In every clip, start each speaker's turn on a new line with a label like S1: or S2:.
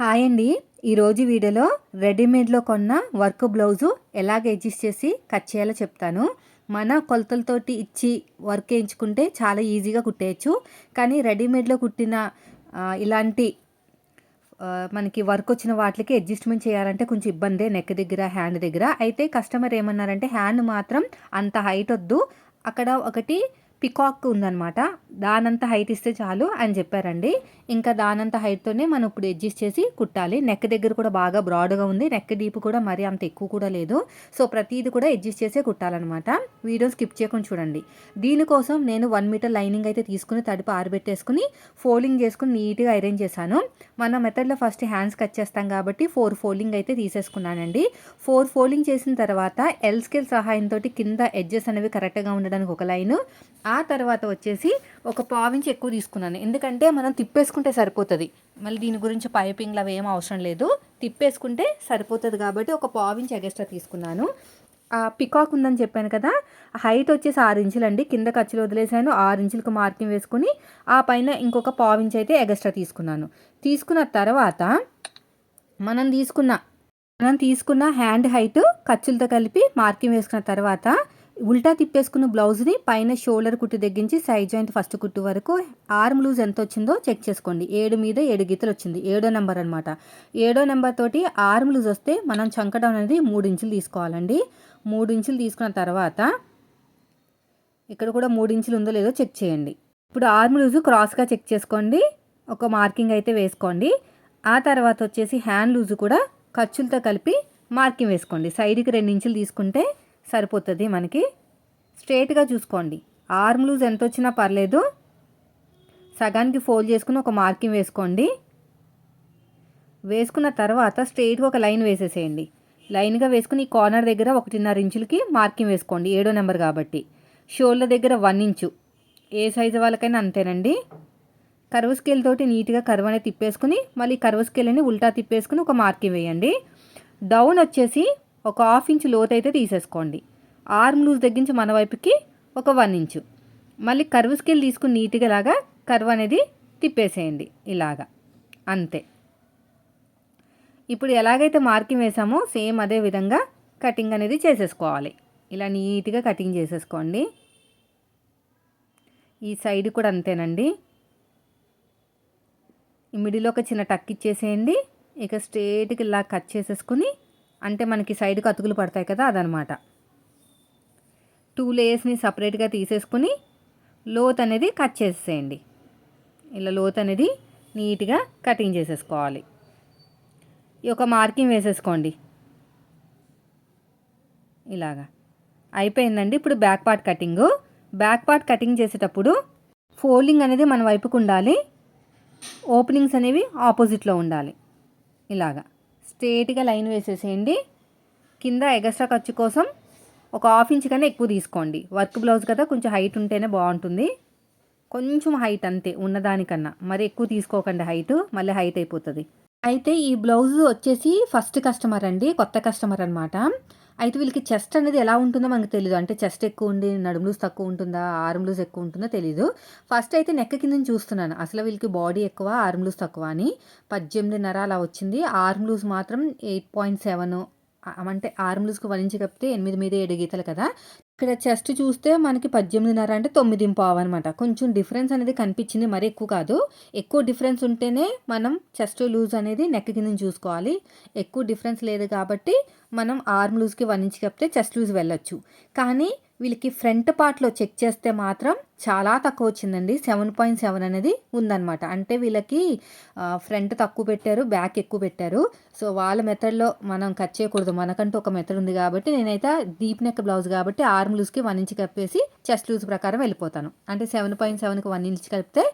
S1: Hi అండి. ఈరోజు వీడియోలో రెడీమేడ్లో కొన్న వర్క్ బ్లౌజు ఎలాగ అడ్జస్ట్ చేసి కట్ చేయాలో చెప్తాను. మన కొలతలతోటి ఇచ్చి వర్క్ వేయించుకుంటే చాలా ఈజీగా కుట్టేయచ్చు. కానీ రెడీమేడ్లో కుట్టిన ఇలాంటి మనకి వర్క్ వచ్చిన వాటికి అడ్జస్ట్మెంట్ చేయాలంటే కొంచెం ఇబ్బందే నెక్ దగ్గర హ్యాండ్ దగ్గర. అయితే కస్టమర్ ఏమన్నారంటే హ్యాండ్ మాత్రం అంత హైట్ వద్దు. అక్కడ ఒకటి పికాక్ ఉందన్నమాట. దానంత హైట్ ఇస్తే చాలు అని చెప్పారండి. ఇంకా దానంత హైట్తోనే మనం ఇప్పుడు అడ్జస్ట్ చేసి కుట్టాలి. నెక్ దగ్గర కూడా బాగా బ్రాడ్గా ఉంది. నెక్ డీప్ కూడా మరీ అంత ఎక్కువ కూడా లేదు. సో ప్రతిది కూడా అడ్జస్ట్ చేసే కుట్టాలన్నమాట. వీడియో స్కిప్ చేయకుండా చూడండి. దీనికోసం నేను వన్ మీటర్ లైనింగ్ అయితే తీసుకుని తడిపి ఆరబెట్టేసుకుని ఫోల్డింగ్ చేసుకుని నీట్గా అరేంజ్ చేశాను. మన మెథడ్లో ఫస్ట్ హ్యాండ్స్ కట్ చేస్తాం కాబట్టి ఫోర్ ఫోల్డింగ్ అయితే తీసేసుకున్నానండి. ఫోర్ ఫోల్డింగ్ చేసిన తర్వాత ఎల్ స్కేల్ సహాయంతో కింద ఎడ్జెస్ అనేవి కరెక్ట్గా ఉండడానికి ఒక లైను. ఆ తర్వాత వచ్చేసి ఒక పావించి ఎక్కువ తీసుకున్నాను. ఎందుకంటే మనం తిప్పేసుకుంటే సరిపోతుంది. మళ్ళీ దీని గురించి పైపింగ్లు అవి ఏం అవసరం లేదు. తిప్పేసుకుంటే సరిపోతుంది కాబట్టి ఒక పావించి ఎగస్ట్రా తీసుకున్నాను. ఆ పికాక్ ఉందని చెప్పాను కదా హైట్ వచ్చేసి ఆరు ఇంచులు అండి. కింద ఖర్చులు వదిలేసాను. ఆరు ఇంచులకు మార్కింగ్ వేసుకుని ఆ పైన ఇంకొక పావించి అయితే ఎగస్ట్రా తీసుకున్నాను. తీసుకున్న తర్వాత మనం తీసుకున్న మనం తీసుకున్న హ్యాండ్ హైట్ ఖర్చులతో కలిపి మార్కింగ్ వేసుకున్న తర్వాత ఉల్టా తిప్పేసుకున్న బ్లౌజ్ని పైన షోల్డర్ కుట్టు తగ్గించి సైడ్ జాయింట్ ఫస్ట్ కుట్టు వరకు ఆర్మ్ లూజ్ ఎంత వచ్చిందో చెక్ చేసుకోండి. ఏడు మీద ఏడు గీతలు వచ్చింది. ఏడో నెంబర్ అనమాట ఏడో నెంబర్ తోటి ఆర్మ్ లూజ్ వస్తే మనం చంకడం అనేది మూడు ఇంచులు తీసుకోవాలండి. మూడు ఇంచులు తీసుకున్న తర్వాత ఇక్కడ కూడా మూడు ఇంచులు ఉందో లేదో చెక్ చేయండి. ఇప్పుడు ఆర్మ్ లూజ్ క్రాస్గా చెక్ చేసుకోండి. ఒక మార్కింగ్ అయితే వేసుకోండి. ఆ తర్వాత వచ్చేసి హ్యాండ్ లూజ్ కూడా ఖర్చులతో కలిపి మార్కింగ్ వేసుకోండి. సైడ్కి రెండు ఇంచులు తీసుకుంటే సరిపోతుంది మనకి. స్ట్రేట్గా చూసుకోండి. ఆర్మ్ లూజ్ ఎంత వచ్చినా పర్లేదు. సగానికి ఫోల్డ్ చేసుకుని ఒక మార్కింగ్ వేసుకోండి. వేసుకున్న తర్వాత స్ట్రెయిట్గా ఒక లైన్ వేసేసేయండి. లైన్గా వేసుకుని ఈ కార్నర్ దగ్గర ఒకటిన్నర ఇంచులకి మార్కింగ్ వేసుకోండి. ఏడో నెంబర్ కాబట్టి. షోల్డర్ దగ్గర వన్ ఇంచు. ఏ సైజు వాళ్ళకైనా అంతేనండి. కర్వ్ స్కేల్ తోటి నీట్గా కర్వ్ అనేది తిప్పేసుకుని మళ్ళీ కర్వ్ స్కేల్ని ఉల్టా తిప్పేసుకుని ఒక మార్కింగ్ వేయండి. డౌన్ వచ్చేసి ఒక హాఫ్ ఇంచ్ లోతైతే తీసేసుకోండి. ఆర్మ్ లూజ్ తగ్గించి మన వైపుకి ఒక వన్ ఇంచు. మళ్ళీ కర్వ్ స్కేల్ తీసుకుని నీట్గా లాగా కర్వ్ అనేది తిప్పేసేయండి. ఇలాగా. అంతే. ఇప్పుడు ఎలాగైతే మార్కింగ్ వేసామో సేమ్ అదే విధంగా కటింగ్ అనేది చేసేసుకోవాలి. ఇలా నీట్గా కటింగ్ చేసేసుకోండి. ఈ సైడ్ కూడా అంతేనండి. ఈ మిడిలో ఒక చిన్న టక్ ఇచ్చేసేయండి. ఇక స్ట్రేట్కి ఇలా కట్ చేసేసుకుని అంటే మనకి సైడ్కి అతుకులు పడతాయి కదా అదనమాట. టూ లేయర్స్ని సపరేట్గా తీసేసుకుని లోత్ అనేది కట్ చేసేయండి ఇలా లోత్ అనేది నీట్గా కటింగ్ చేసేసుకోవాలి. ఈ ఒక మార్కింగ్ వేసేసుకోండి. ఇలాగా. అయిపోయిందండి ఇప్పుడు back part cutting back part cutting చేసేటప్పుడు ఫోల్డింగ్ అనేది మన వైపుకు ఉండాలి. ఓపెనింగ్స్ అనేవి ఆపోజిట్లో ఉండాలి. ఇలాగా. స్ట్రేట్గా లైన్ వేసేసేయండి. కింద ఎగస్ట్రా ఖర్చు కోసం ఒక హాఫ్ ఇంచ్ కన్నా ఎక్కువ తీసుకోండి. వర్క్ బ్లౌజ్ కదా కొంచెం హైట్ ఉంటేనే బాగుంటుంది. కొంచెం హైట్ అంతే ఉన్నదానికన్నా. మరి ఎక్కువ తీసుకోకండి హైట్ మళ్ళీ హైట్ అయిపోతుంది. అయితే ఈ బ్లౌజ్ వచ్చేసి ఫస్ట్ కస్టమర్ అండి కొత్త కస్టమర్ అనమాట అయితే వీళ్ళకి చెస్ట్ అనేది ఎలా ఉంటుందో మనకు తెలియదు అంటే చెస్ట్ ఎక్కువ ఉండి నడుము లూజ్ తక్కువ ఉంటుందా ఆర్మ్ లూజ్ ఎక్కువ ఉంటుందో తెలియదు ఫస్ట్ అయితే నెక్క కింద చూస్తున్నాను. అసలు వీళ్ళకి బాడీ ఎక్కువ ఆర్మ్ లూజ్ తక్కువ అని. పద్దెనిమిదిన్నర అలా వచ్చింది. ఆర్మ్ లూజ్ మాత్రం ఎయిట్ పాయింట్ సెవెన్ అంటే ఆర్మ్ లూజ్కి వలించి కప్పితే ఎనిమిది మీద ఏడు గీతలు కదా. ఇక్కడ చెస్ట్ చూస్తే మనకి పద్దెనిమిదిన్నర అంటే తొమ్మిది పావు అనమాట కొంచెం డిఫరెన్స్ అనేది కనిపించింది మరి ఎక్కువ కాదు. ఎక్కువ డిఫరెన్స్ ఉంటేనే మనం చెస్ట్ లూజ్ అనేది నెక్ కింద చూసుకోవాలి. ఎక్కువ డిఫరెన్స్ లేదు కాబట్టి మనం ఆర్మ్ లూజ్కి వన్ ఇంచ్ కప్పితే చెస్ట్ లూజ్ వెళ్ళొచ్చు. కానీ వీళ్ళకి ఫ్రంట్ పార్ట్లో చెక్ చేస్తే మాత్రం చాలా తక్కువ వచ్చిందండి. సెవెన్ పాయింట్ సెవెన్ అనేది ఉందన్నమాట. అంటే వీళ్ళకి ఫ్రంట్ తక్కువ పెట్టారు బ్యాక్ ఎక్కువ పెట్టారు. సో వాళ్ళ మెథడ్లో మనం కట్ చేయకూడదు. మనకంటూ ఒక మెథడ్ ఉంది కాబట్టి నేనైతే డీప్ నెక్ బ్లౌజ్ కాబట్టి ఆర్మ్ లూజ్కి వన్ ఇంచ్ కప్పేసి చెస్ట్ లూజ్ ప్రకారం వెళ్ళిపోతాను. అంటే సెవెన్ పాయింట్ సెవెన్కి వన్ ఇంచ్ కలిపితే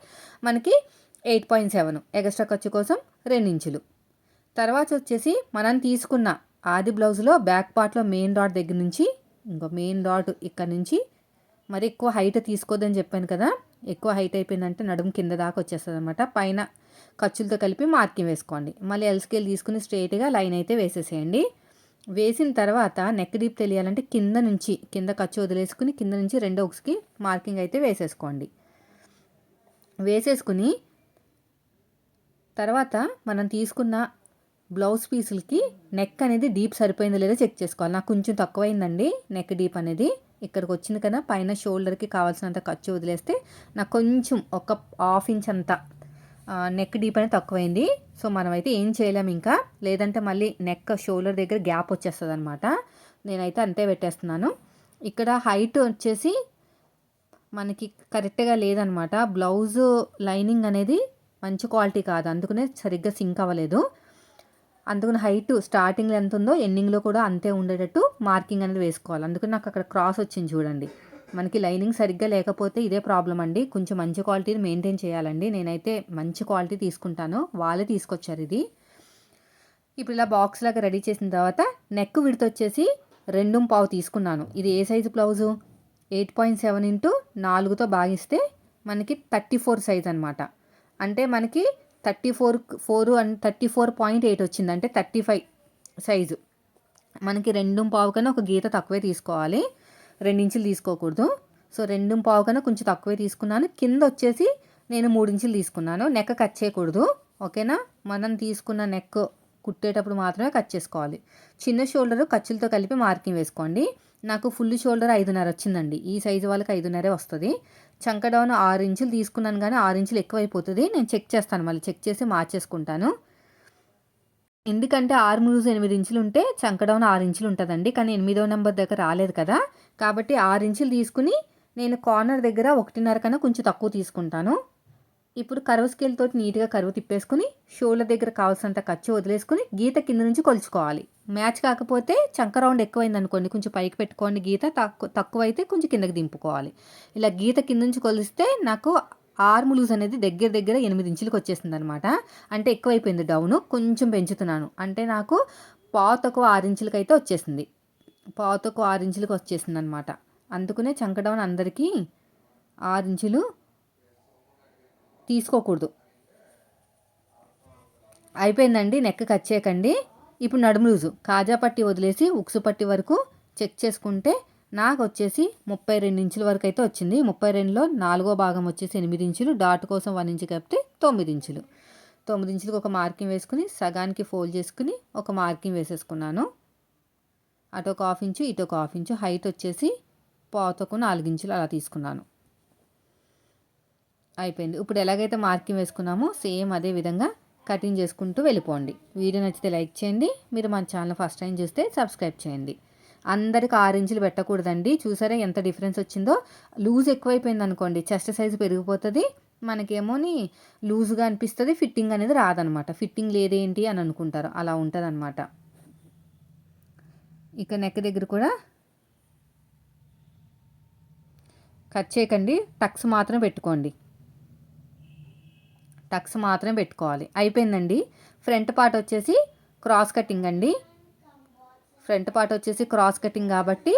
S1: మనకి ఎయిట్ పాయింట్ సెవెన్ ఎక్స్ట్రా ఖర్చు కోసం రెండు ఇంచులు. తర్వాత వచ్చేసి మనం తీసుకున్న ఆది బ్లౌజ్లో బ్యాక్ పార్ట్లో మెయిన్ డాట్ దగ్గర నుంచి ఇంకో మెయిన్ డాట్ ఇక్కడ నుంచి మరి ఎక్కువ హైట్ తీసుకోదని చెప్పాను కదా ఎక్కువ హైట్ అయిపోయిందంటే నడుము కింద దాకా వచ్చేస్తుంది అనమాట పైన ఖర్చులతో కలిపి మార్కింగ్ వేసుకోండి. మళ్ళీ ఎల్ స్కేల్ తీసుకుని స్ట్రైట్గా లైన్ అయితే వేసేసేయండి. వేసిన తర్వాత నెక్ డీప్ తెలియాలంటే కింద నుంచి కింద ఖర్చు వదిలేసుకుని కింద నుంచి రెండో ఒకసికి మార్కింగ్ అయితే వేసేసుకోండి. వేసేసుకుని తర్వాత మనం తీసుకున్న బ్లౌజ్ పీసులకి నెక్ అనేది డీప్ సరిపోయిందో లేదో చెక్ చేసుకోవాలి. నాకు కొంచెం తక్కువైందండి నెక్ డీప్ అనేది. ఇక్కడికి వచ్చింది కదా పైన షోల్డర్కి కావాల్సినంత ఖర్చు వదిలేస్తే నాకు కొంచెం ఒక హాఫ్ ఇంచ్ అంత నెక్ డీప్ అనేది తక్కువైంది. సో మనమైతే ఏం చేయలేము ఇంకా. లేదంటే మళ్ళీ నెక్ షోల్డర్ దగ్గర గ్యాప్ వచ్చేస్తుంది అనమాట నేనైతే అంతే పెట్టేస్తున్నాను. ఇక్కడ హైట్ వచ్చేసి మనకి కరెక్ట్గా లేదనమాట బ్లౌజ్ లైనింగ్ అనేది మంచి క్వాలిటీ కాదు. అందుకనే సరిగ్గా సింక్ అవ్వలేదు. అందుకని హైట్ స్టార్టింగ్లో ఎంత ఉందో ఎండింగ్లో కూడా అంతే ఉండేటట్టు మార్కింగ్ అనేది వేసుకోవాలి. అందుకని నాకు అక్కడ క్రాస్ వచ్చింది చూడండి. మనకి లైనింగ్ సరిగ్గా లేకపోతే ఇదే ప్రాబ్లం అండి. కొంచెం మంచి క్వాలిటీని మెయింటైన్ చేయాలండి. నేనైతే మంచి క్వాలిటీ తీసుకుంటాను. వాళ్ళే తీసుకొచ్చారు ఇది. ఇప్పుడు ఇలా బాక్స్ లాగా రెడీ చేసిన తర్వాత నెక్ విడత వచ్చేసి రెండు పావు తీసుకున్నాను. ఇది ఏ size blouse eight point seven into నాలుగుతో భాగిస్తే మనకి థర్టీ ఫోర్ సైజ్ అనమాట అంటే మనకి thirty four four and thirty four point eight వచ్చింది అంటే థర్టీ ఫైవ్ సైజు. మనకి రెండు పావు కన్నా ఒక గీత తక్కువే తీసుకోవాలి. రెండించులు తీసుకోకూడదు. సో రెండు పావు కన్నా కొంచెం తక్కువే తీసుకున్నాను. కింద వచ్చేసి నేను మూడించులు తీసుకున్నాను. నెక్ కట్ చేయకూడదు. ఓకేనా? మనం తీసుకున్న నెక్ కుట్టేటప్పుడు మాత్రమే కట్ చేసుకోవాలి. చిన్న షోల్డర్ ఖర్చులతో కలిపి మార్కింగ్ వేసుకోండి. నాకు ఫుల్ షోల్డర్ ఐదున్నర వచ్చిందండి. ఈ సైజు వాళ్ళకి ఐదున్నరే వస్తుంది. చంక డౌన్ ఆరు ఇంచులు తీసుకున్నాను కానీ ఆరు ఇంచులు ఎక్కువైపోతుంది. నేను చెక్ చేస్తాను. మళ్ళీ చెక్ చేసి మార్చేసుకుంటాను. ఎందుకంటే ఆరు మూడు ఎనిమిది ఇంచులు ఉంటే చంక డౌన్ ఆరు ఇంచులు ఉంటుందండి. కానీ ఎనిమిదో నెంబర్ దగ్గర రాలేదు కదా. కాబట్టి ఆరు ఇంచులు తీసుకుని నేను కార్నర్ దగ్గర ఒకటిన్నర కన్నా కొంచెం తక్కువ తీసుకుంటాను. ఇప్పుడు కరువు స్కేల్ తోటి నీట్గా కరువు తిప్పేసుకుని షోల్డర్ దగ్గర కావాల్సినంత ఖర్చు వదిలేసుకుని గీత కింద నుంచి కొలుచుకోవాలి. మ్యాచ్ కాకపోతే చంక రౌండ్ ఎక్కువైంది అనుకోండి కొంచెం పైకి పెట్టుకోండి గీత తక్కువ తక్కువైతే కొంచెం కిందకి దింపుకోవాలి. ఇలా గీత కింద నుంచి కొలిస్తే నాకు ఆర్మ్ లూజ్ అనేది దగ్గర దగ్గర ఎనిమిది ఇంచులకు వచ్చేసింది అనమాట అంటే ఎక్కువైపోయింది డౌన్ కొంచెం పెంచుతున్నాను. అంటే నాకు పాతకు ఆరు ఇంచులకి అయితే వచ్చేసింది పాతకు ఆరు ఇంచులకు వచ్చేసింది అనమాట అందుకనే చంక డౌన్ అందరికీ ఆరు ఇంచులు తీసుకోకూడదు. అయిపోయిందండి నెక్ కట్ చేయకండి. ఇప్పుడు నడుము లూజు. కాజా పట్టి వదిలేసి ఉక్సు పట్టి వరకు చెక్ చేసుకుంటే నాకు వచ్చేసి ముప్పై రెండు ఇంచుల వరకు అయితే వచ్చింది. ముప్పై రెండులో నాలుగో భాగం వచ్చేసి ఎనిమిది ఇంచులు డాట్ కోసం వన్ ఇంచు కలిపితే తొమ్మిది ఇంచులు. తొమ్మిది ఇంచులకు ఒక మార్కింగ్ వేసుకుని సగానికి ఫోల్డ్ చేసుకుని ఒక మార్కింగ్ వేసేసుకున్నాను. అటు ఒక హాఫ్ ఇంచు ఇటు ఒక హాఫ్ ఇంచు హైట్ వచ్చేసి పాతకు నాలుగు ఇంచులు అలా తీసుకున్నాను. అయిపోయింది. ఇప్పుడు ఎలాగైతే మార్కింగ్ వేసుకున్నామో సేమ్ అదే విధంగా కటింగ్ చేసుకుంటూ వెళ్ళిపోండి. వీడియో నచ్చితే లైక్ చేయండి. మీరు మన ఛానల్ ఫస్ట్ టైం చూస్తే సబ్స్క్రైబ్ చేయండి. అందరికి ఆరు ఇంచులు పెట్టకూడదండి. చూసారా ఎంత డిఫరెన్స్ వచ్చిందో? లూజ్ ఎక్కువైపోయింది అనుకోండి చెస్ట్ సైజు పెరిగిపోతుంది. మనకేమోని లూజ్గా అనిపిస్తుంది ఫిట్టింగ్ అనేది రాదనమాట. ఫిట్టింగ్ లేదేంటి అని అనుకుంటారు. అలా ఉంటుంది అనమాట ఇక నెక్ దగ్గర కూడా కట్ చేయకండి. టక్స్ మాత్రం పెట్టుకోండి. టక్స్ మాత్రమే పెట్టుకోవాలి. అయిపోయిందండి. ఫ్రంట్ పార్ట్ వచ్చేసి క్రాస్ కటింగ్ అండి. ఫ్రంట్ పార్ట్ వచ్చేసి క్రాస్ కటింగ్ కాబట్టి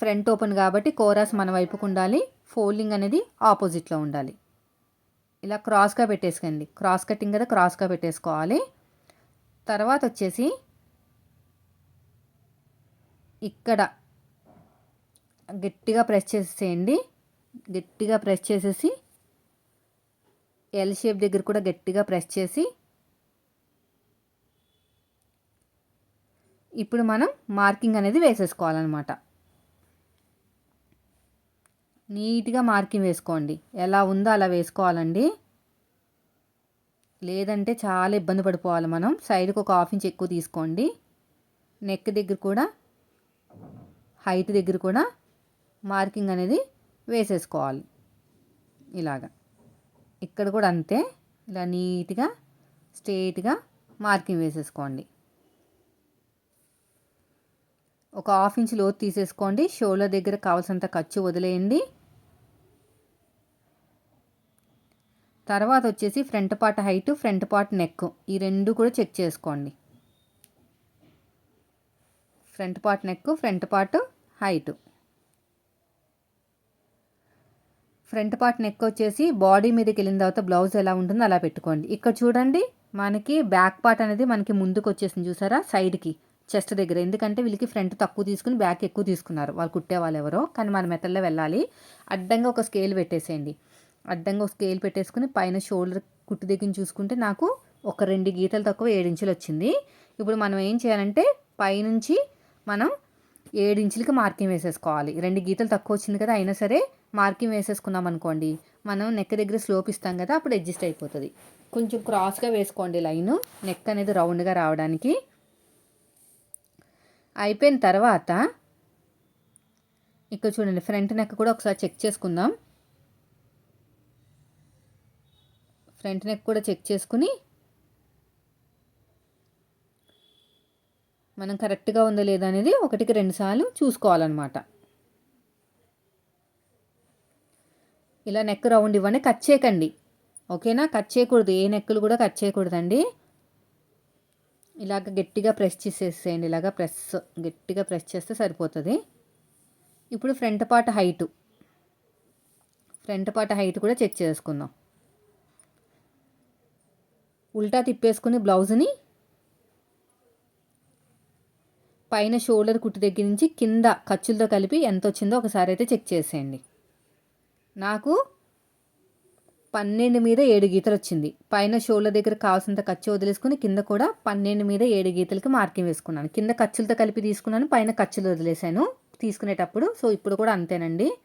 S1: ఫ్రంట్ ఓపెన్ కాబట్టి కోరాస్ మన వైపుకు ఉండాలి. ఫోల్డింగ్ అనేది ఆపోజిట్లో ఉండాలి. ఇలా క్రాస్గా పెట్టేసుకోండి. క్రాస్ కటింగ్ కదా క్రాస్గా పెట్టేసుకోవాలి. తర్వాత వచ్చేసి ఇక్కడ గట్టిగా ప్రెస్ చేసేయండి గట్టిగా ప్రెస్ చేసేసి ఎల్ షేప్ దగ్గర కూడా గట్టిగా ప్రెస్ చేసి ఇప్పుడు మనం మార్కింగ్ అనేది వేసేసుకోవాలన్నమాట. నీట్గా మార్కింగ్ వేసుకోండి. ఎలా ఉందో అలా వేసుకోవాలండి. లేదంటే చాలా ఇబ్బంది పడిపోవాలి మనం. సైడ్కి ఒక హాఫ్ ఇంచ్ ఎక్కువ తీసుకోండి. నెక్ దగ్గర కూడా హైట్ దగ్గర కూడా మార్కింగ్ అనేది వేసేసుకోవాలి. ఇలాగా. ఇక్కడ కూడా అంతే. ఇలా నీట్గా స్ట్రేట్గా మార్కింగ్ వేసేసుకోండి. ఒక హాఫ్ ఇంచ్ లోతు తీసేసుకోండి. షోల దగ్గర కావాల్సినంత ఖర్చు వదిలేయండి. తర్వాత వచ్చేసి front part height front part neck ఈ రెండు కూడా చెక్ చేసుకోండి. Front part neck front part height. Front part neck వచ్చేసి బాడీ మీదకి వెళ్ళిన తర్వాత బ్లౌజ్ ఎలా ఉంటుందో అలా పెట్టుకోండి. ఇక్కడ చూడండి మనకి బ్యాక్ పార్ట్ అనేది మనకి ముందుకు వచ్చేసింది చూసారా? సైడ్కి చెస్ట్ దగ్గర. ఎందుకంటే వీళ్ళకి ఫ్రంట్ తక్కువ తీసుకుని బ్యాక్ ఎక్కువ తీసుకున్నారు. వాళ్ళు కుట్టే వాళ్ళు ఎవరో. కానీ మన మెథడ్లో వెళ్ళాలి. అడ్డంగా ఒక స్కేల్ పెట్టేసేయండి. అడ్డంగా ఒక స్కేల్ పెట్టేసుకుని పైన షోల్డర్ కుట్టు దగ్గర చూసుకుంటే నాకు ఒక రెండు గీతలు తక్కువ ఏడించులు వచ్చింది. ఇప్పుడు మనం ఏం చేయాలంటే పైనుంచి మనం ఏడించులకి మార్కింగ్ వేసేసుకోవాలి. రెండు గీతలు తక్కువ వచ్చింది కదా అయినా సరే మార్కింగ్ వేసేసుకున్నాం అనుకోండి మనం నెక్ దగ్గర స్లోప్ ఇస్తాం కదా అప్పుడు అడ్జస్ట్ అయిపోతుంది. కొంచెం క్రాస్గా వేసుకోండి లైన్ నెక్ అనేది రౌండ్గా రావడానికి. అయిపోయిన తర్వాత ఇక్కడ చూడండి ఫ్రంట్ నెక్ కూడా ఒకసారి చెక్ చేసుకుందాం. ఫ్రంట్ నెక్ కూడా చెక్ చేసుకుని మనం కరెక్ట్గా ఉందో లేదా అనేది ఒకటికి రెండుసార్లు చూసుకోవాలన్నమాట. ఇలా నెక్ రౌండ్ ఇవ్వండి కట్ చేయకండి. ఓకేనా? కట్ చేయకూడదు. ఏ నెక్కులు కూడా కట్ చేయకూడదండి. ఇలాగ గట్టిగా ప్రెస్ చేసేసేయండి. ఇలాగ ప్రెస్ గట్టిగా ప్రెస్ చేస్తే సరిపోతుంది. ఇప్పుడు front part height. Front part height కూడా చెక్ చేసుకుందాం. ఉల్టా తిప్పేసుకుని బ్లౌజ్ని పైన షోల్డర్ కుట్టు దగ్గర నుంచి కింద ఖర్చులతో కలిపి ఎంత వచ్చిందో ఒకసారి అయితే చెక్ చేసేయండి. నాకు పన్నెండు మీద ఏడు గీతలు వచ్చింది. పైన షోల దగ్గర కావాల్సినంత ఖర్చు వదిలేసుకుని కింద కూడా పన్నెండు మీద ఏడు గీతలకి మార్కింగ్ వేసుకున్నాను. కింద ఖర్చులతో కలిపి తీసుకున్నాను పైన ఖర్చులు వదిలేసాను తీసుకునేటప్పుడు. సో ఇప్పుడు కూడా అంతేనండి.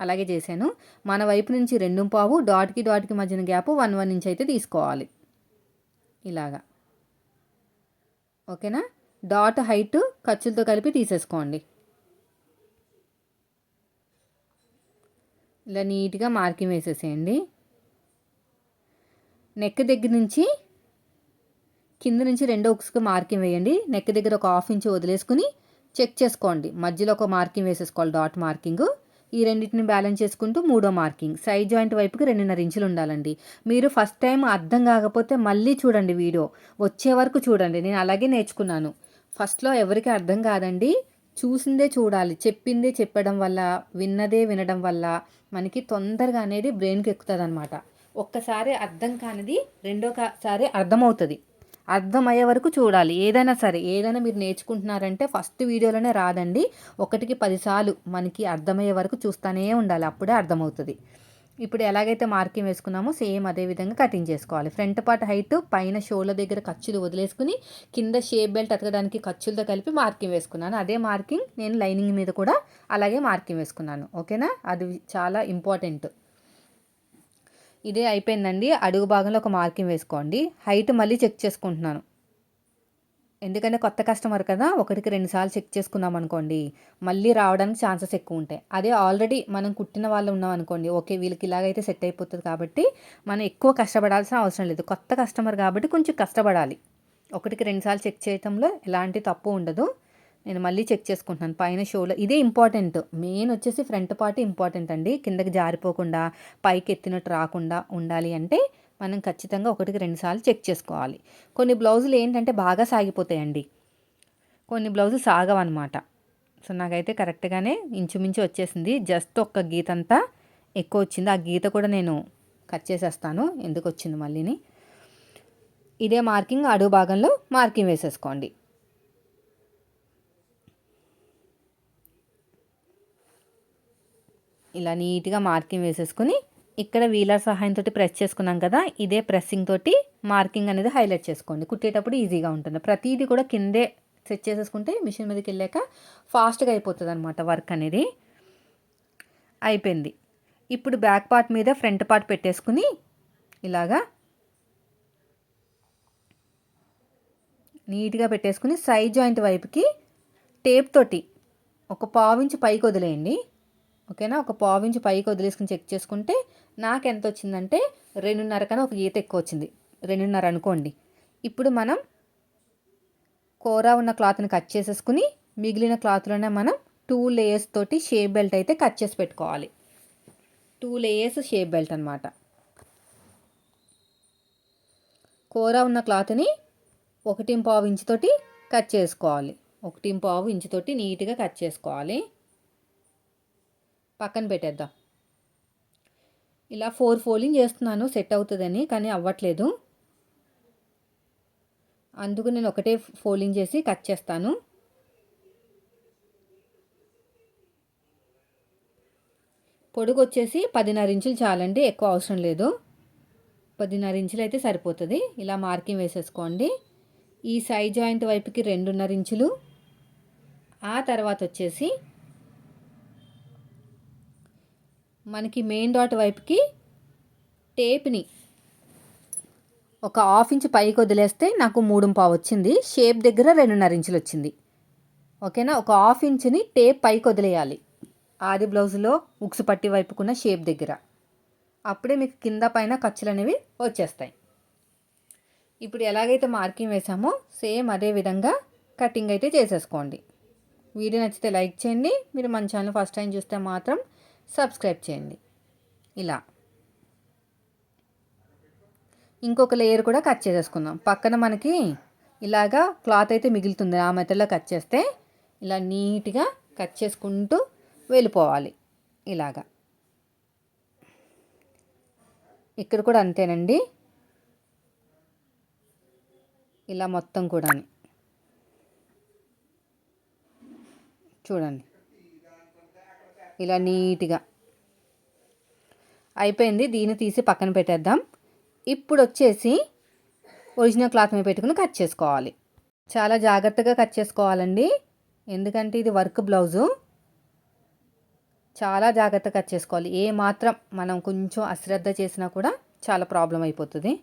S1: అలాగే చేశాను. మన వైపు నుంచి రెండు పావు డాట్కి డాట్కి మధ్యన గ్యాప్ వన్ వన్ ఇంచ్ అయితే తీసుకోవాలి. ఇలాగా. ఓకేనా? డాట్ హైట్ ఖర్చులతో కలిపి తీసేసుకోండి. ఇలా నీట్గా మార్కింగ్ వేసేసేయండి. నెక్ దగ్గర నుంచి కింద నుంచి రెండో ఉక్స్కి మార్కింగ్ వేయండి. నెక్ దగ్గర ఒక హాఫ్ ఇంచ్ వదిలేసుకుని చెక్ చేసుకోండి. మధ్యలో ఒక మార్కింగ్ వేసేసుకోవాలి డాట్ మార్కింగ్. ఈ రెండింటిని బ్యాలెన్స్ చేసుకుంటూ మూడో మార్కింగ్. సైడ్ జాయింట్ వైపుకి రెండున్నర ఇంచులు ఉండాలండి. మీరు ఫస్ట్ టైం అర్థం కాకపోతే మళ్ళీ చూడండి వీడియో. వచ్చే వరకు చూడండి. నేను అలాగే నేర్చుకున్నాను. ఫస్ట్లో ఎవరికి అర్థం కాదండి. చూసిందే చూడాలి. చెప్పిందే చెప్పడం వల్ల విన్నదే వినడం వల్ల మనకి తొందరగా అనేది బ్రెయిన్కి ఎక్కుతుంది అనమాట ఒక్కసారి అర్థం కానిది రెండోసారి అర్థమవుతుంది. అర్థమయ్యే వరకు చూడాలి. ఏదైనా సరే ఏదైనా మీరు నేర్చుకుంటున్నారంటే ఫస్ట్ వీడియోలోనే రాదండి. ఒకటికి పదిసార్లు మనకి అర్థమయ్యే వరకు చూస్తూనే ఉండాలి. అప్పుడే అర్థమవుతుంది. ఇప్పుడు ఎలాగైతే మార్కింగ్ వేసుకున్నామో సేమ్ అదే విధంగా కటింగ్ చేసుకోవాలి. ఫ్రంట్ పార్ట్ హైట్ పైన షోల దగ్గర ఖర్చులు వదిలేసుకుని కింద షేప్ బెల్ట్ అతకడానికి ఖర్చులతో కలిపి మార్కింగ్ వేసుకున్నాను. అదే మార్కింగ్ నేను లైనింగ్ మీద కూడా అలాగే మార్కింగ్ వేసుకున్నాను. ఓకేనా? అది చాలా ఇంపార్టెంట్. ఇదే అయిపోయిందండి. అడుగు భాగంలో ఒక మార్కింగ్ వేసుకోండి. హైట్ మళ్ళీ చెక్ చేసుకుంటున్నాను. ఎందుకంటే కొత్త కస్టమర్ కదా ఒకటికి రెండు సార్లు చెక్ చేసుకున్నాం అనుకోండి మళ్ళీ రావడానికి ఛాన్సెస్ ఎక్కువ ఉంటాయి. అదే ఆల్రెడీ మనం కుట్టిన వాళ్ళు ఉన్నాం అనుకోండి ఓకే వీళ్ళకి ఇలాగైతే సెట్ అయిపోతుంది కాబట్టి మనం ఎక్కువ కష్టపడాల్సిన అవసరం లేదు. కొత్త కస్టమర్ కాబట్టి కొంచెం కష్టపడాలి. ఒకటికి రెండు సార్లు చెక్ చేయటంలో ఎలాంటి తప్పు ఉండదు. నేను మళ్ళీ చెక్ చేసుకుంటున్నాను. పైన షోలో ఇదే ఇంపార్టెంట్. మెయిన్ వచ్చేసి ఫ్రంట్ పార్ట్ ఇంపార్టెంట్ అండి. కిందకి జారిపోకుండా పైకి ఎత్తినట్టు రాకుండా ఉండాలి అంటే మనం ఖచ్చితంగా ఒకటికి రెండుసార్లు చెక్ చేసుకోవాలి. కొన్ని బ్లౌజులు ఏంటంటే బాగా సాగిపోతాయండి. కొన్ని బ్లౌజులు సాగవన్నమాట. సో నాకైతే కరెక్ట్గానే ఇంచుమించు వచ్చేసింది. జస్ట్ ఒక్క గీత అంతా ఎక్కువ వచ్చింది. ఆ గీత కూడా నేను కట్ చేసేస్తాను. ఎందుకు వచ్చింది మళ్ళీని? ఇదే మార్కింగ్ అడుగు భాగంలో మార్కింగ్ వేసేసుకోండి. ఇలా నీట్గా మార్కింగ్ వేసేసుకొని ఇక్కడ వీలర్ సహాయంతో ప్రెస్ చేసుకున్నాం కదా ఇదే ప్రెస్సింగ్ తోటి మార్కింగ్ అనేది హైలైట్ చేసుకోండి. కుట్టేటప్పుడు ఈజీగా ఉంటుంది. ప్రతిదీ కూడా కిందే సెట్ చేసేసుకుంటే మిషన్ మీదకి వెళ్ళాక ఫాస్ట్గా అయిపోతుంది అనమాట వర్క్ అనేది. అయిపోయింది. ఇప్పుడు బ్యాక్ పార్ట్ మీద ఫ్రంట్ పార్ట్ పెట్టేసుకుని ఇలాగా నీట్గా పెట్టేసుకుని సైడ్ జాయింట్ వైపుకి టేప్ తోటి ఒక పావించి పైకి వదిలేయండి. ఓకేనా? ఒక పావించి పైకి వదిలేసుకుని చెక్ చేసుకుంటే నాకు ఎంత వచ్చిందంటే రెండున్నర కన్నా ఒక ఈత ఎక్కువ వచ్చింది రెండున్నర అనుకోండి. ఇప్పుడు మనం కూర ఉన్న క్లాత్ని కట్ చేసేసుకుని మిగిలిన క్లాత్లోనే మనం టూ లేయర్స్ తోటి షేప్ బెల్ట్ అయితే కట్ చేసి పెట్టుకోవాలి. టూ లేయర్స్ షేప్ బెల్ట్ అనమాట కూర ఉన్న క్లాత్ని ఒకటి పావు ఇంచుతోటి కట్ చేసుకోవాలి. ఒకటి పావు ఇంచుతోటి నీట్గా కట్ చేసుకోవాలి. పక్కన పెట్టేద్దాం. ఇలా ఫోర్ ఫోలింగ్ చేస్తున్నాను సెట్ అవుతుందని కానీ అవ్వట్లేదు. అందుకు నేను ఒకటే ఫోలింగ్ చేసి కట్ చేస్తాను. పొడుగు వచ్చేసి పదిన్నర ఇంచులు చాలండి ఎక్కువ అవసరం లేదు. పదిన్నర ఇంచులు అయితే సరిపోతుంది. ఇలా మార్కింగ్ వేసేసుకోండి. ఈ సైడ్ జాయింట్ వైపుకి రెండున్నర ఇంచులు. ఆ తర్వాత వచ్చేసి మనకి మెయిన్ డాట్ వైపుకి టేప్ని ఒక హాఫ్ ఇంచ్ పైకి వదిలేస్తే నాకు మూడు పావు వచ్చింది. షేప్ దగ్గర రెండున్నర ఇంచులు వచ్చింది. ఓకేనా? ఒక హాఫ్ ఇంచుని టేప్ పైకి వదిలేయాలి. ఆది బ్లౌజ్లో ఉక్సు పట్టి వైపుకున్న షేప్ దగ్గర. అప్పుడే మీకు కింద పైన ఖర్చులు అనేవి వచ్చేస్తాయి. ఇప్పుడు ఎలాగైతే మార్కింగ్ వేసామో సేమ్ అదే విధంగా కటింగ్ అయితే చేసేసుకోండి. వీడియో నచ్చితే లైక్ చేయండి. మీరు మన ఛానల్ ఫస్ట్ టైం చూస్తే మాత్రం సబ్స్క్రైబ్ చేయండి. ఇలా. ఇంకొక లేయర్ కూడా కట్ చేసేసుకుందాం. పక్కన మనకి ఇలాగా క్లాత్ అయితే మిగులుతుంది. ఆ మెథడ్లో కట్ చేస్తే ఇలా నీట్గా కట్ చేసుకుంటూ వెళ్ళిపోవాలి. ఇలాగా. ఇక్కడ కూడా అంతేనండి. ఇలా మొత్తం కూడా చూడండి. ఇలా నీట్గా. అయిపోయింది. దీన్ని తీసి పక్కన పెట్టేద్దాం. ఇప్పుడు వచ్చేసి ఒరిజినల్ క్లాత్ మీద పెట్టుకుని కట్ చేసుకోవాలి. చాలా జాగ్రత్తగా కట్ చేసుకోవాలండి. ఎందుకంటే ఇది వర్క్ బ్లౌజు. చాలా జాగ్రత్తగా కట్ చేసుకోవాలి. ఏ మాత్రం మనం కొంచెం అశ్రద్ధ చేసినా కూడా చాలా ప్రాబ్లం అయిపోతుంది.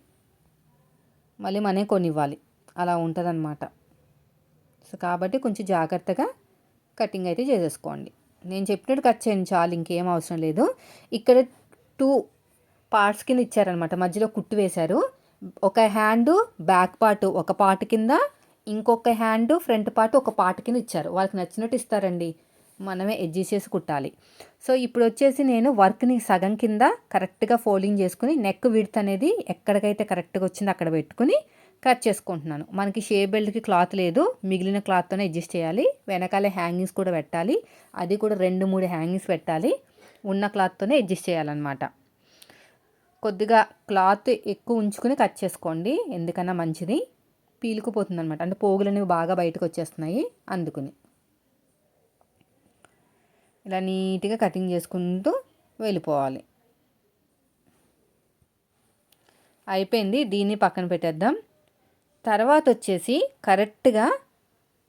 S1: మళ్ళీ మనే కొనివ్వాలి. అలా ఉంటుందన్నమాట. సో కాబట్టి కొంచెం జాగ్రత్తగా కటింగ్ అయితే చేసేసుకోండి. నేను చెప్పినట్టు కట్ చేయండి చాలు ఇంకేం అవసరం లేదు. ఇక్కడ టూ పార్ట్స్ కింద ఇచ్చారనమాట మధ్యలో కుట్టు వేశారు. ఒక హ్యాండ్ బ్యాక్ పార్ట్ ఒక పార్ట్ కింద ఇంకొక హ్యాండ్ ఫ్రంట్ పార్ట్ ఒక పార్ట్ కింద ఇచ్చారు. వాళ్ళకి నచ్చినట్టు ఇస్తారండి. మనమే ఎడ్జస్ట్ చేసి కుట్టాలి. సో ఇప్పుడు వచ్చేసి నేను వర్క్ని సగం కింద కరెక్ట్గా ఫోల్డింగ్ చేసుకుని నెక్ విడ్త్ అనేది ఎక్కడికైతే కరెక్ట్గా వచ్చిందో అక్కడ పెట్టుకుని కట్ చేసుకుంటున్నాను. మనకి షే బెల్ట్కి క్లాత్ లేదు. మిగిలిన క్లాత్తోనే అడ్జస్ట్ చేయాలి. వెనకాల హ్యాంగింగ్స్ కూడా పెట్టాలి. అది కూడా రెండు మూడు హ్యాంగింగ్స్ పెట్టాలి. ఉన్న క్లాత్తోనే అడ్జస్ట్ చేయాలన్నమాట. కొద్దిగా క్లాత్ ఎక్కువ ఉంచుకుని కట్ చేసుకోండి. ఎందుకన్నా మంచిది. పీలుకుపోతుంది అనమాట అంటే పోగులు అనేవి బాగా బయటకు వచ్చేస్తున్నాయి అందుకుని. ఇలా నీట్గా కటింగ్ చేసుకుంటూ వెళ్ళిపోవాలి. అయిపోయింది. దీన్ని పక్కన పెట్టేద్దాం. తర్వాత వచ్చేసి కరెక్ట్గా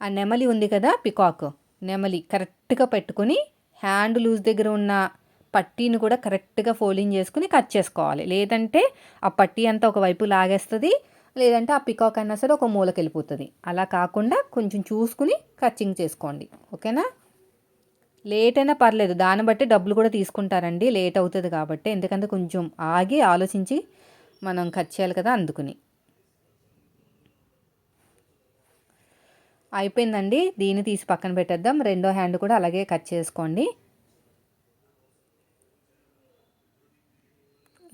S1: ఆ నెమలి ఉంది కదా పికాక్. నెమలి కరెక్ట్గా పెట్టుకుని హ్యాండ్ లూజ్ దగ్గర ఉన్న పట్టీని కూడా కరెక్ట్గా ఫోల్డింగ్ చేసుకుని కట్ చేసుకోవాలి. లేదంటే ఆ పట్టీ అంతా ఒకవైపు లాగేస్తుంది లేదంటే ఆ పికాక్ అయినా సరే ఒక మూలకి వెళ్ళిపోతుంది. అలా కాకుండా కొంచెం చూసుకుని కచ్చింగ్ చేసుకోండి. ఓకేనా? లేట్ అయినా పర్లేదు. దాన్ని బట్టి డబ్బులు కూడా తీసుకుంటారండి. లేట్ అవుతుంది కాబట్టి. ఎందుకంటే కొంచెం ఆగి ఆలోచించి మనం కట్ చేయాలి కదా అందుకుని. అయిపోయిందండి. దీన్ని తీసి పక్కన పెట్టేద్దాం. రెండో హ్యాండ్ కూడా అలాగే కట్ చేసుకోండి.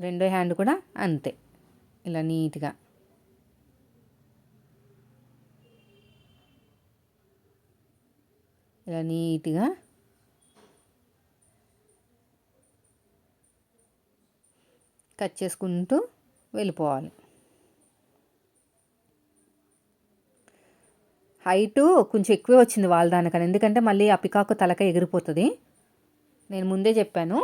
S1: రెండో హ్యాండ్ కూడా అంతే. ఇలా నీట్గా. ఇలా నీట్గా. కట్ చేసుకుంటూ వెళ్ళిపోవాలి. హైటు కొంచెం ఎక్కువే వచ్చింది వాళ్ళ దానికని ఎందుకంటే మళ్ళీ ఆ పికాకు తలక ఎగిరిపోతుంది. నేను ముందే చెప్పాను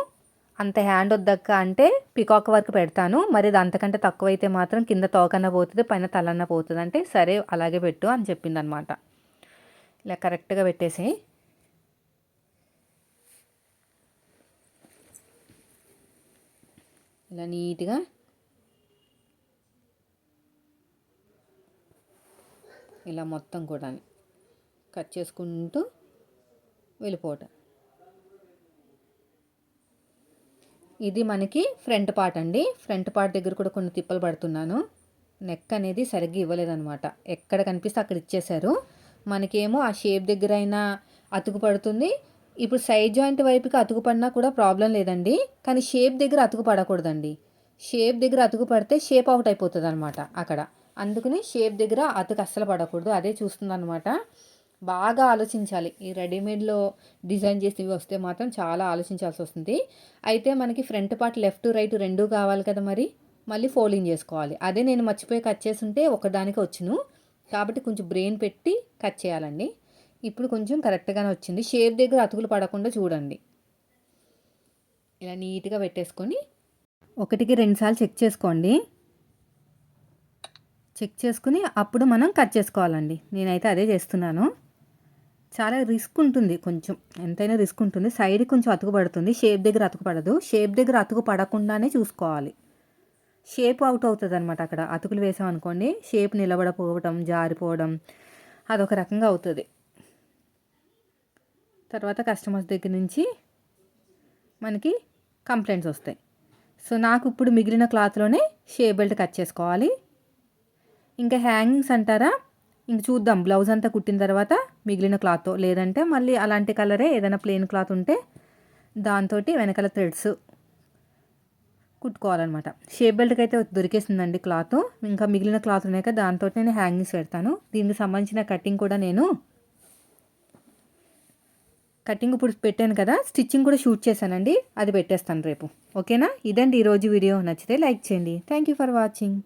S1: అంత హ్యాండ్ వద్దక్క అంటే పికాక్ వర్క్ పెడతాను. మరి అంతకంటే తక్కువ అయితే మాత్రం కింద తోకన్న పోతుంది పైన తలన్న పోతుంది. అంటే సరే అలాగే పెట్టు అని చెప్పింది అనమాట ఇలా కరెక్ట్గా పెట్టేసి. ఇలా నీట్గా ఇలా మొత్తం కూడా కట్ చేసుకుంటూ వెళ్ళిపోవటం. ఇది మనకి ఫ్రంట్ పార్ట్ అండి. ఫ్రంట్ పార్ట్ దగ్గర కూడా కొన్ని తిప్పలు పడుతున్నాను. నెక్ అనేది సరిగ్గా ఇవ్వలేదన్నమాట. ఎక్కడ కనిపిస్తే అక్కడ ఇచ్చేశారు. మనకేమో ఆ షేప్ దగ్గర అయినా అతుకు పడుతుంది. ఇప్పుడు సైడ్ జాయింట్ వైపుకి అతుకు పడినా కూడా ప్రాబ్లం లేదండి. కానీ షేప్ దగ్గర అతుకు పడకూడదండి. షేప్ దగ్గర అతుకు పడితే షేప్ అవుట్ అయిపోతుంది అనమాట అక్కడ. అందుకని షేప్ దగ్గర అతుకు అస్సలు పడకూడదు. అదే చూస్తుంది అనమాట బాగా ఆలోచించాలి. ఈ రెడీమేడ్లో డిజైన్ చేసినవి వస్తే మాత్రం చాలా ఆలోచించాల్సి వస్తుంది. అయితే మనకి ఫ్రంట్ పార్ట్ లెఫ్ట్ రైట్ రెండు కావాలి కదా మరి? మళ్ళీ ఫోల్డింగ్ చేసుకోవాలి. అదే నేను మర్చిపోయి కట్ చేసి ఉంటే ఒకదానికి వచ్చును. కాబట్టి కొంచెం బ్రెయిన్ పెట్టి కట్ చేయాలండి. ఇప్పుడు కొంచెం కరెక్ట్గానే వచ్చింది. షేప్ దగ్గర అతుకులు పడకుండా చూడండి. ఇలా నీట్గా పెట్టేసుకొని ఒకటికి రెండుసార్లు చెక్ చేసుకోండి. చెక్ చేసుకుని అప్పుడు మనం కట్ చేసుకోవాలండి. నేనైతే అదే చేస్తున్నాను. చాలా రిస్క్ ఉంటుంది కొంచెం. ఎంతైనా రిస్క్ ఉంటుంది. సైడ్ కొంచెం అతుకు పడుతుంది. షేప్ దగ్గర అతుకు పడదు. షేప్ దగ్గర అతుకు పడకుండానే చూసుకోవాలి. షేప్ అవుట్ అవుతుంది అనమాట అక్కడ. అతుకులు వేసాం అనుకోండి షేప్ నిలబడపోవడం జారిపోవడం అదొక రకంగా అవుతుంది. తర్వాత కస్టమర్స్ దగ్గర నుంచి మనకి కంప్లైంట్స్ వస్తాయి. సో నాకు ఇప్పుడు మిగిలిన క్లాత్లోనే షేప్ బెల్ట్ కట్ చేసుకోవాలి. ఇంకా హ్యాంగింగ్స్ అంటారా? ఇంక చూద్దాం. బ్లౌజ్ అంతా కుట్టిన తర్వాత మిగిలిన క్లాత్ లేదంటే మళ్ళీ అలాంటి కలరే ఏదైనా ప్లెయిన్ క్లాత్ ఉంటే దాంతో వెనకాల థ్రెడ్స్ కుట్టుకోవాలన్నమాట. షేప్ బెల్ట్కి అయితే దొరికేసిందండి క్లాత్. ఇంకా మిగిలిన క్లాత్ ఉన్నాయి కదా దాంతో నేను హ్యాంగింగ్స్ పెడతాను. దీనికి సంబంధించిన కటింగ్ కూడా నేను కటింగ్ ఇప్పుడు పెట్టాను కదా స్టిచ్చింగ్ కూడా షూట్ చేశానండి. అది పెట్టేస్తాను రేపు. ఓకేనా? ఇదండి ఈరోజు వీడియో. నచ్చితే లైక్ చేయండి. Thank you for watching.